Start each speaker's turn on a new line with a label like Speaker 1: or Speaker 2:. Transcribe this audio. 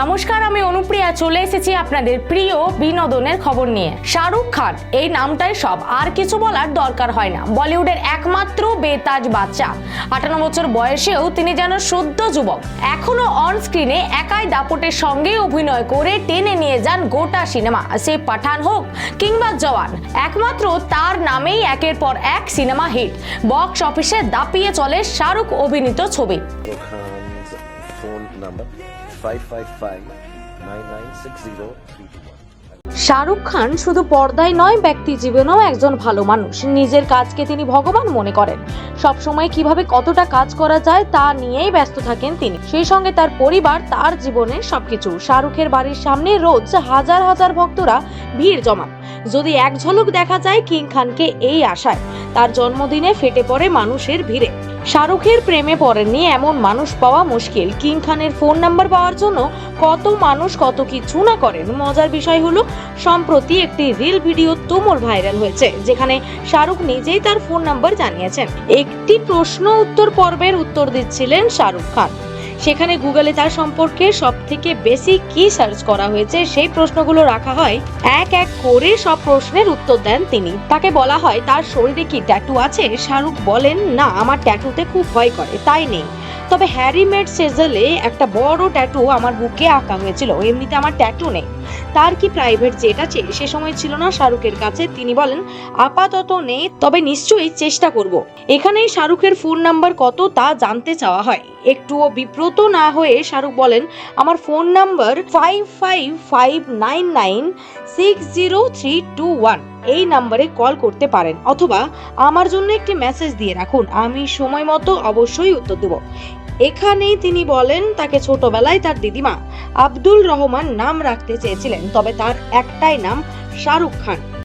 Speaker 1: নমস্কার, আমি অনুপ্রিয়া, চলে এসেছি আপনাদের প্রিয় বিনোদনের খবর নিয়ে। শাহরুখ খান, এই নামটাই সব। আর কিছু বলার দরকার হয় না। বলিউডের একমাত্র বেতাজ বাচ্চা। আটান্ন বছর বয়সেও তিনি যেন সদ্য যুবক। এখনও অন স্ক্রিনে একাই দাপটের সঙ্গে অভিনয় করে টেনে নিয়ে যান গোটা সিনেমা। সে পাঠান হোক কিংবা জওয়ান, একমাত্র তার নামেই একের পর এক সিনেমা হিট। বক্স অফিসে দাপিয়ে চলে শাহরুখ অভিনীত ছবি।
Speaker 2: Khan's phone number 555-9960-321.
Speaker 1: Shahrukh Khan শুধু পর্দায় নয়, ব্যক্তি জীবনেও একজন ভালো মানুষ নিজের কাজকে তিনি ভগবান মনে করেন সব সময় কীভাবে কতটা কাজ করা যায় তা নিয়েই ব্যস্ত থাকেন তিনি। সেই সঙ্গে তার পরিবার, তার জীবনে সবকিছু। শাহরুখের বাড়ির সামনে রোজ হাজার হাজার ভক্তরা ভিড় জমান। যদি এক ঝলক দেখা যায় কিং খানকে এই আশায়, তার জন্মদিনে ফেটে পড়ে মানুষের ভিড়ে। শাহরুখের প্রেমে পড়েননি এমন মানুষ পাওয়া মুশকিল। কিং খানের ফোন নাম্বার পাওয়ার জন্য কত মানুষ কত কিছু না করেন। মজার বিষয় হলো, সম্প্রতি একটি রিল ভিডিও তুমুল ভাইরাল হয়েছে, যেখানে শাহরুখ নিজেই তার ফোন নাম্বার জানিয়েছেন। একটি প্রশ্ন উত্তর পর্বের উত্তর দিচ্ছিলেন শাহরুখ খান। সেখানে গুগলে তার সম্পর্কে সব থেকে বেশি কি সার্চ করা হয়েছে সেই প্রশ্নগুলো রাখা হয়। এক এক করে সব প্রশ্নের উত্তর দেন তিনি। তাকে বলা হয়, তার শরীরে কি ট্যাটু আছে? শাহরুখ বলেন, না, আমার ট্যাটুতে খুব ভয় করে, তাই নেই। তবে হ্যারি মেড সেজেলে একটা বড় ট্যাটু আমার বুকে আঁকা হয়েছিল। এমনিতে আমার ট্যাটু নেই। তার কি প্রাইভেট জেট আছে সে সময় ছিল না শাহরুখের কাছে। তিনি বলেন, আপাতত নেই, তবে নিশ্চয়ই চেষ্টা করব। এখানেই শাহরুখের ফোন নাম্বার কত তা জানতে চাওয়া হয়। একটুও বিব্রত না হয়ে শাহরুখ বলেন, আমার phone number five five five nine nine six zero three two one এই নাম্বারে কল করতে পারেন, অথবা আমার জন্য একটি মেসেজ দিয়ে রাখুন। আমি সময় মতো অবশ্যই উত্তর দেব। এখানেই তিনি বলেন, তাকে ছোটবেলায় তার দিদিমা আব্দুল রহমান নাম রাখতে চেয়েছিলেন, তবে তার একটাই নাম শাহরুখ খান।